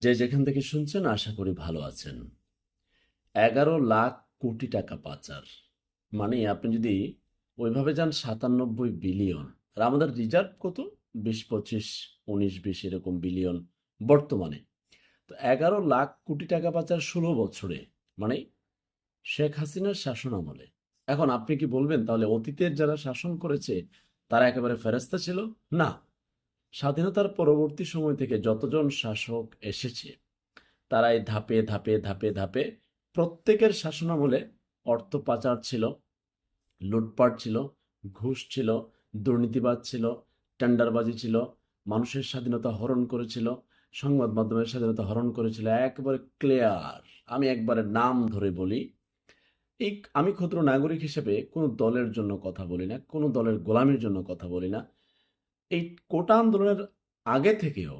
যে যেখান থেকে শুনছেন, আশা করি ভালো আছেন। এগারো লাখ কোটি টাকা পাচার। মানে আপনি যদি ওইভাবে যান, সাতানব্বই বিলিয়ন। আর আমাদের রিজার্ভ কত? বিশ, পঁচিশ, উনিশ, বিশ এরকম বিলিয়ন বর্তমানে। তো এগারো লাখ কোটি টাকা পাচার ষোলো বছরে। মানে শেখ হাসিনার শাসন আমলে। এখন আপনি কি বলবেন, তাহলে অতীতের যারা শাসন করেছে, তারা একেবারে ফেরস্তা ছিল? না। স্বাধীনতার পরবর্তী সময় থেকে যতজন শাসক এসেছে, তারাই ধাপে ধাপে ধাপে ধাপে প্রত্যেকের শাসনামলে অর্থ পাচার ছিল, লুটপাট ছিল, ঘুষ ছিল দুর্নীতিবাদ ছিল, টেন্ডারবাজি ছিল, মানুষের স্বাধীনতা হরণ করেছিল, সংবাদ মাধ্যমের স্বাধীনতা হরণ করেছিল, একেবারে ক্লিয়ার আমি একবারে নাম ধরে বলি, এই আমি ক্ষুদ্র নাগরিক হিসেবে কোনো দলের জন্য কথা বলি না, কোনো দলের গোলামির জন্য কথা বলি না এই কোটা আন্দোলনের আগে থেকেও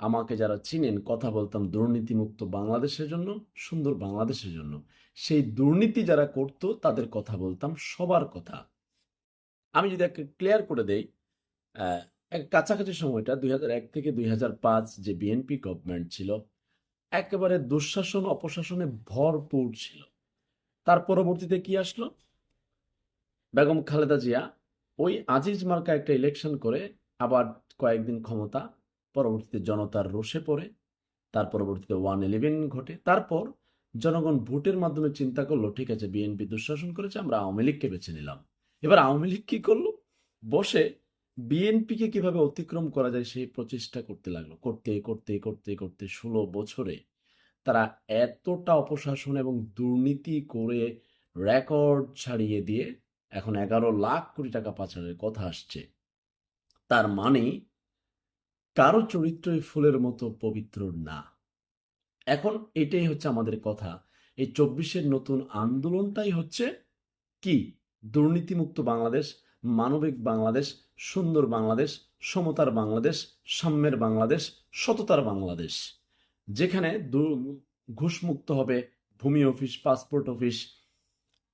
আমাকে যারা চিনেন, কথা বলতাম দুর্নীতিমুক্ত বাংলাদেশের জন্য, সুন্দর বাংলাদেশের জন্য, সেই দুর্নীতি যারা করত, তাদের কথা বলতাম সবার কথা। আমি যদি একটা ক্লিয়ার করে দেই এক কাছাকাছি সময়টা দুই এক থেকে দুই হাজার পাঁচ যে বিএনপি গভর্নমেন্ট ছিল, একেবারে দুঃশাসন, অপশাসনে ভরপুর ছিল। তার পরবর্তীতে কি আসলো? বেগম খালেদা জিয়া ওই আজিজ মার্কা একটা ইলেকশন করে আবার কয়েকদিন ক্ষমতা, পরবর্তীতে জনতার রোষে পড়ে, তার পরবর্তীতে ওয়ান ইলেভেন ঘটে। তারপর জনগণ ভোটের মাধ্যমে চিন্তা করল, ঠিক আছে বিএনপি দুঃশাসন করেছে, আমরা আওয়ামী লীগকে বেছে নিলাম। এবার আওয়ামী লীগ কি করল? বসে বিএনপিকে কীভাবে অতিক্রম করা যায় সেই প্রচেষ্টা করতে লাগল। করতে করতে করতে করতে ষোলো বছরে তারা এতটা অপশাসন এবং দুর্নীতি করে রেকর্ড ছাড়িয়ে দিয়ে এখন এগারো লাখ কোটি টাকা পাচারের কথা আসছে। তার মানে কারও চরিত্রই ফুলের মতো পবিত্র না। এখন এটাই হচ্ছে আমাদের কথা। এই চব্বিশের নতুন আন্দোলনটাই হচ্ছে কি? দুর্নীতিমুক্ত বাংলাদেশ, মানবিক বাংলাদেশ, সুন্দর বাংলাদেশ, সমতার বাংলাদেশ, সাম্যের বাংলাদেশ, সততার বাংলাদেশ। যেখানে ঘুষমুক্ত হবে ভূমি অফিস, পাসপোর্ট অফিস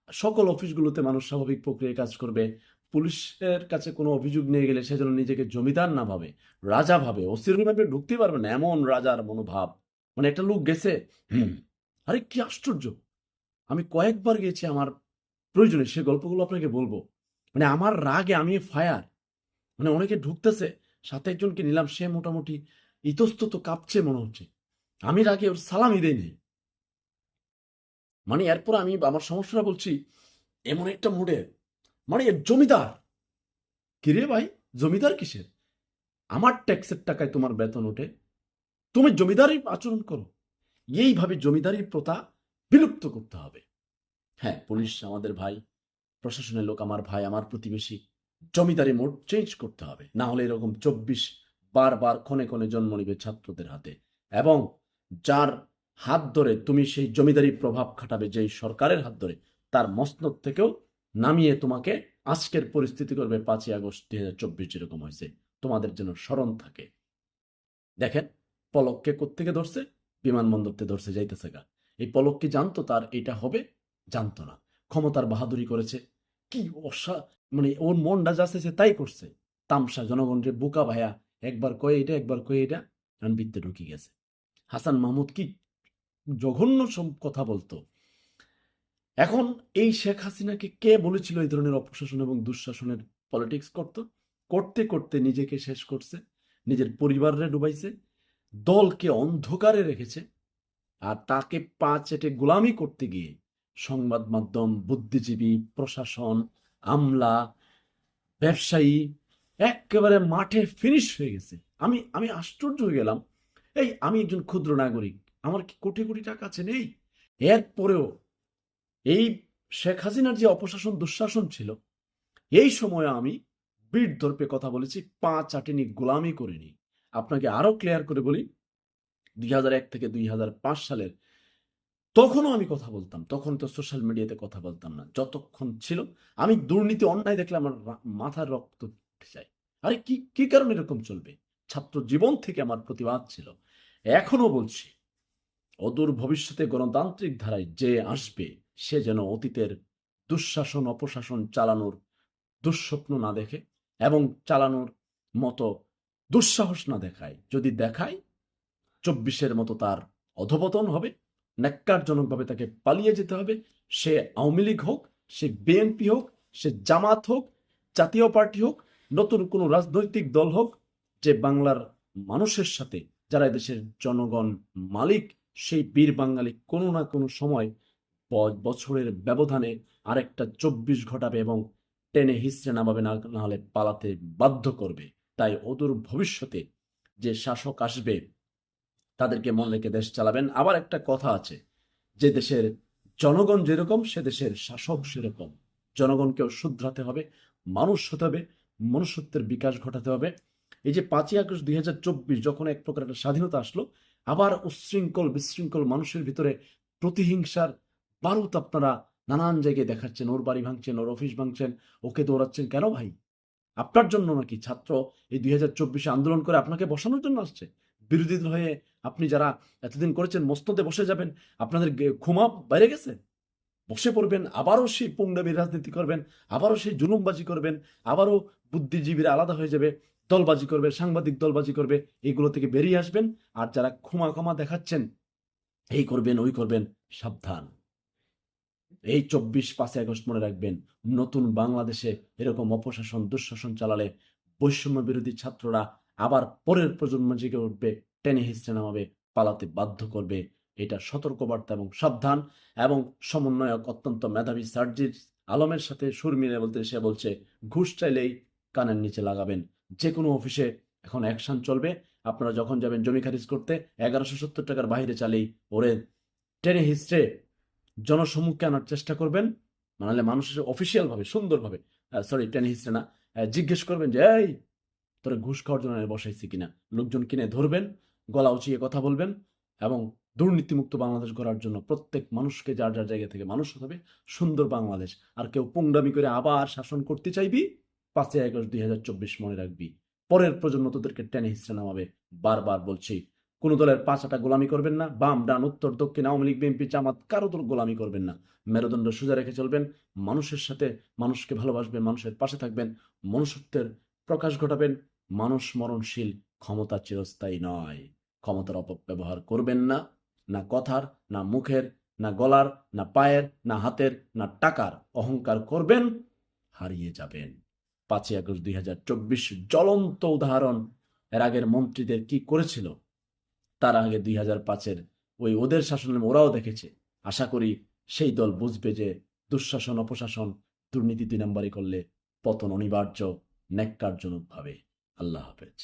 সকল অফিসগুলোতে মানুষ স্বাভাবিক প্রক্রিয়ায় কাজ করবে। পুলিশের কাছে কোনো অভিযোগ নিয়ে গেলে সে যেন নিজেকে জমিদার না ভাবে, রাজা ভাবে অস্থিরভাবে ঢুকতে পারবে না, এমন রাজার মনোভাব। মানে একটা লোক গেছে, হুম, আরে কি আশ্চর্য! আমি কয়েকবার গেছি আমার প্রয়োজনে, সে গল্পগুলো আপনাকে বলব। মানে আমার রাগে আমি ফায়ার মানে অনেকে ঢুকতেছে, সাথে একজনকে নিলাম, সে মোটামুটি ইতস্তত কাঁপছে মনে হচ্ছে। আমি রাগে ওর সালামি দেয়নি মানে এরপর আমি আমার সমস্যাটা বলছি, এমন একটা মুডে মানে জমিদার। কিরে ভাই, জমিদার কিসের? আমার ট্যাক্সের টাকায় তোমার বেতন ওঠে, তুমি জমিদারি আচরণ করো। এইভাবে জমিদারির প্রথা বিলুপ্ত করতে হবে। হ্যাঁ পুলিশ আমাদের ভাই, প্রশাসনের লোক আমার ভাই, আমার প্রতিবেশী, জমিদারি মোড চেঞ্জ করতে হবে। না হলে এরকম চব্বিশ বারবার ক্ষণে ক্ষণে জন্ম নিবে ছাত্রদের হাতে। এবং যার হাত ধরে তুমি সেই জমিদারি প্রভাব খাটাবে যেই সরকারের হাত ধরে, তার মসনদ থেকেও নামিয়ে তোমাকে আজকের পরিস্থিতি করবে পাঁচই আগস্ট দুই হাজার চব্বিশ যেরকম হয়েছে। তোমাদের যেন স্মরণ থাকে। দেখেন পলককে কোত্থেকে ধরছে? বিমানবন্দরতে ধরছে, যাইতেছে গা। এই পলক কি জানতো তার এটা হবে? জানতো না। ক্ষমতার বাহাদুরি করেছে। কি অসা মানে ওর মনটা যা চাইছে তাই করছে। তামসা জনগণের বোকা ভাইয়া একবার কয়ে এটা, একবার কয়ে এটা এখন বৃত্তে ঢুকে গেছে। হাসান মাহমুদ কি জঘন্য কথা বলতো। এখন এই শেখ হাসিনাকে কে বলেছিল এই ধরনের অপশাসন এবং দুঃশাসনের পলিটিক্স করত? করতে করতে নিজেকে শেষ করছে, নিজের পরিবারে ডুবাইছে, দলকে অন্ধকারে রেখেছে আর তাকে পা চেটে গোলামি করতে গিয়ে সংবাদ মাধ্যম, বুদ্ধিজীবী, প্রশাসন, আমলা, ব্যবসায়ী একেবারে মাঠে ফিনিশ হয়ে গেছে। আমি আমি আশ্চর্য হয়ে গেলাম। এই আমি একজন ক্ষুদ্র নাগরিক আমার কি কোটি কোটি টাকা আছে? নেই। এরপরেও এই শেখ হাসিনার যে অপশাসন, দুঃশাসন ছিল, এই সময়ে আমি বীর দর্পে কথা বলেছি পা চাটেনি গোলামি করিনি। আপনাকে আরও ক্লিয়ার করে বলি, দুই থেকে দুই হাজার পাঁচ সালের তখনও আমি কথা বলতাম, তখন তো সোশ্যাল মিডিয়াতে কথা বলতাম না। যতক্ষণ ছিল, আমি দুর্নীতি, অন্যায় দেখলে আমার মাথার রক্ত উঠে যায় আরে কি কি কারণে এরকম চলবে? ছাত্র জীবন থেকে আমার প্রতিবাদ ছিল। এখনও বলছি অদূর ভবিষ্যতে গণতান্ত্রিক ধারায় যে আসবে, সে যেন অতীতের দুঃশাসন, অপশাসন চালানোর দুঃস্বপ্ন না দেখে এবং চালানোর মতো দুঃসাহস না দেখায়। যদি দেখায়, চব্বিশের মতো তার অধপতন হবে, ন্যাক্কারজনকভাবে তাকে পালিয়ে যেতে হবে। সে আওয়ামী লীগ হোক, সে বিএনপি হোক, সে জামাত হোক, জাতীয় পার্টি হোক, নতুন কোনো রাজনৈতিক দল হোক, যে বাংলার মানুষের সাথে, যারা এদেশের জনগণ মালিক সেই বীর বাঙালি কোনো না কোনো সময় বছরের ব্যবধানে আরেকটা চব্বিশ ঘটাবে এবং টেনে হিসড়ে নামাবে না না হলে পালাতে বাধ্য করবে। তাই অদূর ভবিষ্যতে যে শাসক আসবে, তাদেরকে মনে রেখে দেশ চালাবেন। আবার একটা কথা আছে, যে দেশের জনগণ যেরকম, সে দেশের শাসক সেরকম। জনগণকেও শুধরাতে হবে, মানুষ হতে হবে, মনুষ্যত্বের বিকাশ ঘটাতে হবে। এই যে পাঁচই আগস্ট দুই হাজার চব্বিশ, যখন এক প্রকার একটা স্বাধীনতা আসলো আবার উচ্ছৃঙ্খল, বিশৃঙ্খল মানুষের ভিতরে প্রতিহিংসার বারুদ আপনারা নানান জায়গায় দেখাচ্ছেন। ওর বাড়ি ভাঙছেন, ওর অফিস ভাঙছেন, ওকে দৌড়াচ্ছেন কেন ভাই? আপনার জন্য নাকি? ছাত্র এই দুই হাজার চব্বিশে আন্দোলন করে আপনাকে বসানোর জন্য আসছে। বিরোধী হয়ে আপনি যারা এতদিন করেছেন মস্তদে বসে যাবেন, আপনাদের ক্ষমা বাইরে গেছে? বসে পড়বেন, আবারও সেই পুংডাবি রাজনীতি করবেন, আবারও সেই জুলুমবাজি করবেন, আবারও বুদ্ধিজীবীরা আলাদা হয়ে যাবে। দলবাজি করবে, সাংবাদিক দলবাজি করবে, এগুলো থেকে বেরিয়ে আসবেন। আর যারা ক্ষমা ক্ষমা দেখাচ্ছেন, এই করবেন, ওই করবেন, সাবধান। এই চব্বিশ পাঁচই আগস্ট মনে রাখবেন, নতুন বাংলাদেশে এরকম অপশাসন, দুঃশাসন চালালে বৈষম্য বিরোধী ছাত্ররা আবার পরের প্রজন্ম জেগে উঠবে, টেনে হিস্ট্রে নামাবে, পালাতে বাধ্য করবে। এটা সতর্কবার্তা এবং সাবধান এবং সমন্বয়ক অত্যন্ত মেধাবী সার্জির আলমের সাথে সুর মিলে বলতে সে বলছে, ঘুষ চাইলেই কানের নিচে লাগাবেন। যে কোনো অফিসে এখন অ্যাকশন চলবে। আপনারা যখন যাবেন জমি খারিজ করতে, এগারোশো সত্তর টাকার বাইরে চালেই ওরে টেনে হিস্ট্রে জনসম্মুখে আনার চেষ্টা করবেন। নাহলে মানুষের অফিসিয়ালভাবে সুন্দরভাবে সরি টেনে হিস্ট্রে না জিজ্ঞেস করবেন যে, এই, তোরা ঘুষ খাওয়ার জন্য বসাইছি কিনা? লোকজন কিনে ধরবেন, গলা উঁচিয়ে কথা বলবেন এবং দুর্নীতিমুক্ত বাংলাদেশ গড়ার জন্য প্রত্যেক মানুষকে যার যার জায়গা থেকে মানুষ হবে, সুন্দর বাংলাদেশ। আর কেউ পুংডামি করে আবার শাসন করতে চাইবি পাঁচই আগস্ট দুই হাজার চব্বিশ মনে রাখবি। পরের প্রজন্ম তোদেরকে টেনে হিসেবে নামাবে। বারবার বলছি, কোনো দলের পাঁচাটা গোলামি করবেন না, বাম, ডান, উত্তর, দক্ষিণ, আওয়ামী লীগ, বিএনপি, জামাত, কারও দল গোলামি করবেন না। মেরুদণ্ড সোজা রেখে চলবেন, মানুষের সাথে মানুষকে ভালোবাসবেন, মানুষের পাশে থাকবেন, মনুষ্যত্বের প্রকাশ ঘটাবেন, মানুষ মরণশীল ক্ষমতা চিরস্থায়ী নয়। ক্ষমতার অপব্যবহার করবেন না না কথার, না মুখের, না গলার, না পায়ের, না হাতের, না টাকার অহংকার করবেন, হারিয়ে যাবেন। পাঁচই আগস্ট দুই হাজার চব্বিশ জ্বলন্ত উদাহরণ। এর আগের মন্ত্রীদের কি করেছিল? তার আগে দুই হাজার পাঁচের ওই ওদের শাসনে ওরাও দেখেছে। আশা করি সেই দল বুঝবে যে দুঃশাসন, অপশাসন দুর্নীতি দুই নম্বরই করলে পতন অনিবার্য, ন্যাক্কারজনকভাবে। আল্লাহ হাফেজ।